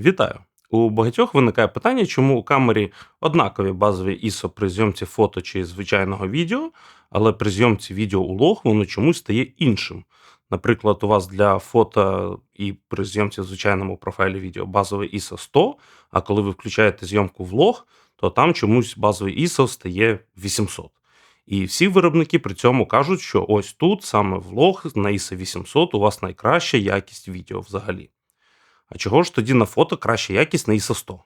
Вітаю! У багатьох виникає питання, чому у камері однакові базові ISO при зйомці фото чи звичайного відео, але при зйомці відео у лог воно чомусь стає іншим. Наприклад, у вас для фото і при зйомці в звичайному профайлі відео базовий ISO 100, а коли ви включаєте зйомку в лог, то там чомусь базовий ISO стає 800. І всі виробники при цьому кажуть, що ось тут, саме в лог на ISO 800, у вас найкраща якість відео взагалі. А чого ж тоді на фото краща якість на ISO 100?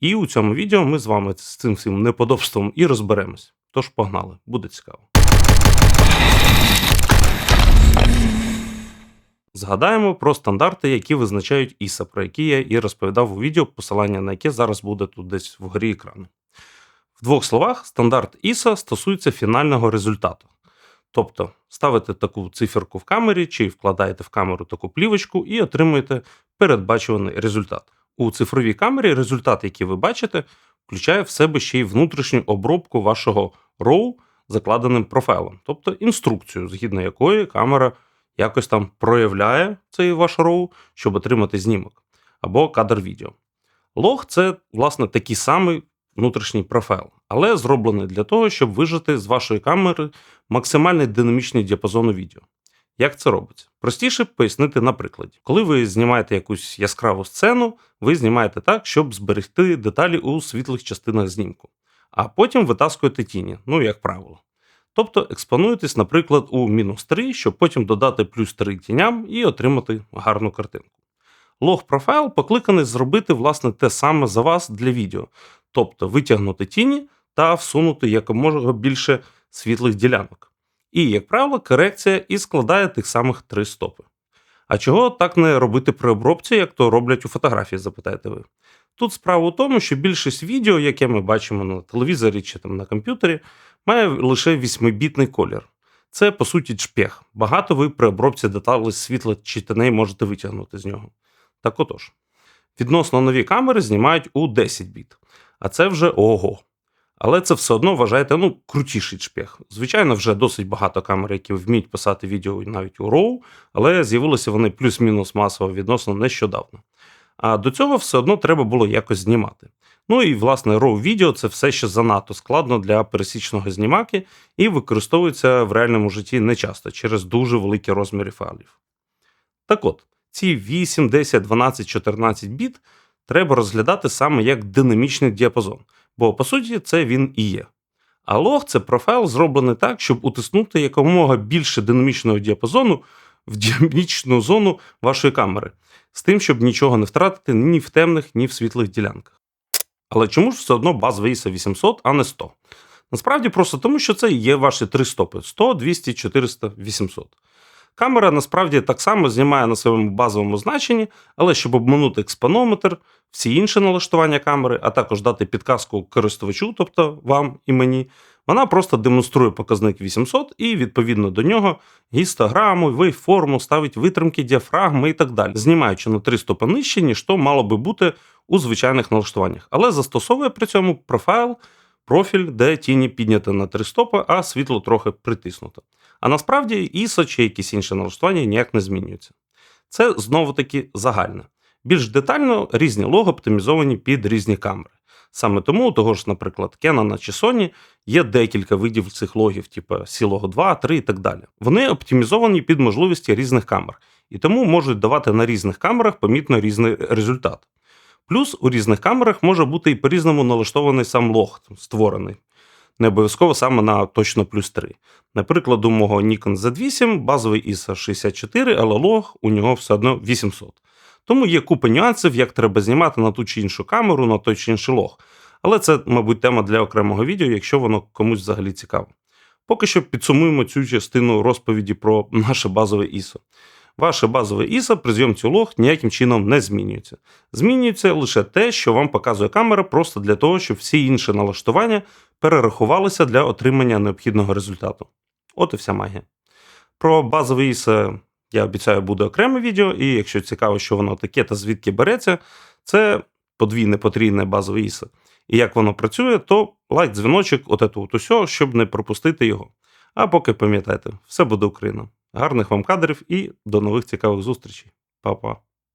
І у цьому відео ми з вами з цим всім неподобством і розберемось. Тож погнали, буде цікаво. Згадаємо про стандарти, які визначають ISO, про які я і розповідав у відео, посилання на яке зараз буде тут десь вгорі екрану. В двох словах, стандарт ISO стосується фінального результату. Тобто ставите таку циферку в камері чи вкладаєте в камеру таку плівочку і отримуєте передбачуваний результат. У цифровій камері результат, який ви бачите, включає в себе ще й внутрішню обробку вашого RAW закладеним профайлом, тобто інструкцію, згідно якої камера якось там проявляє цей ваш RAW, щоб отримати знімок або кадр відео. Лог це, власне, такий самий внутрішній профайл, але зроблений для того, щоб вижити з вашої камери максимальний динамічний діапазон у відео. Як це робиться? Простіше пояснити на прикладі. Коли ви знімаєте якусь яскраву сцену, ви знімаєте так, щоб зберегти деталі у світлих частинах знімку, а потім витаскуєте тіні, ну як правило. Тобто експонуєтесь, наприклад, у мінус 3, щоб потім додати плюс 3 тіням і отримати гарну картинку. Лог профайл покликаний зробити власне те саме за вас для відео, тобто витягнути тіні та всунути якомога більше світлих ділянок. І, як правило, корекція і складає тих самих три стопи. А чого так не робити при обробці, як то роблять у фотографії, запитаєте ви? Тут справа у тому, що більшість відео, яке ми бачимо на телевізорі чи там на комп'ютері, має лише 8-бітний колір. Це, по суті, чпех. Багато ви при обробці деталей світла чи теней можете витягнути з нього. Так отож. Відносно нові камери знімають у 10 біт, а це вже ого. Але це все одно вважаєте ну, крутіший шпех. Звичайно, вже досить багато камер, які вміють писати відео навіть у RAW, але з'явилися вони плюс-мінус масово відносно нещодавно. А до цього все одно треба було якось знімати. Ну і власне RAW відео це все ще занадто складно для пересічного знімаки і використовується в реальному житті нечасто через дуже великі розміри файлів. Так от, ці 8, 10, 12, 14 біт треба розглядати саме як динамічний діапазон, бо по суті це він і є. А лог це профайл зроблений так, щоб утиснути якомога більше динамічного діапазону в динамічну зону вашої камери, з тим, щоб нічого не втратити ні в темних, ні в світлих ділянках. Але чому ж все одно базовий ISO 800, а не 100? Насправді просто тому, що це є ваші три стопи: 100, 200, 400, 800. Камера насправді так само знімає на своєму базовому значенні, але щоб обманути експонометр, всі інші налаштування камери, а також дати підказку користувачу, тобто вам і мені, вона просто демонструє показник 800 і відповідно до нього гістограму, вейформу, ставить витримки діафрагми і так далі, знімаючи на 3 стопи нижче, ніж то мало би бути у звичайних налаштуваннях, але застосовує при цьому профайл. Профіль, де тіні підняти на три стопи, а світло трохи притиснуто. А насправді ISO чи якісь інші налаштування ніяк не змінюються. Це знову таки загальне. Більш детально різні лого оптимізовані під різні камери. Саме тому, того ж, наприклад, Canon чи Sony є декілька видів цих логів, типу C-Log 2, 3 і так далі. Вони оптимізовані під можливості різних камер, і тому можуть давати на різних камерах помітно різний результат. Плюс у різних камерах може бути і по-різному налаштований сам лог створений. Не обов'язково саме на точно плюс 3. Наприклад, у мого Nikon Z8 базовий ISO 64, але лог у нього все одно 800. Тому є купа нюансів, як треба знімати на ту чи іншу камеру, на той чи інший лог. Але це, мабуть, тема для окремого відео, якщо воно комусь взагалі цікаво. Поки що підсумуємо цю частину розповіді про наше базове ISO. Ваше базове ISO при зйомці лог ніяким чином не змінюється. Змінюється лише те, що вам показує камера, просто для того, щоб всі інші налаштування перерахувалися для отримання необхідного результату. От і вся магія. Про базове ISO я обіцяю буде окреме відео, і якщо цікаво, що воно таке та звідки береться, це подвійне потрійне базове ISO. І як воно працює, то лайк дзвіночок, от от усього, щоб не пропустити його. А поки пам'ятайте, все буде Україна. Гарних вам кадрів і до нових цікавих зустрічей. Па-па.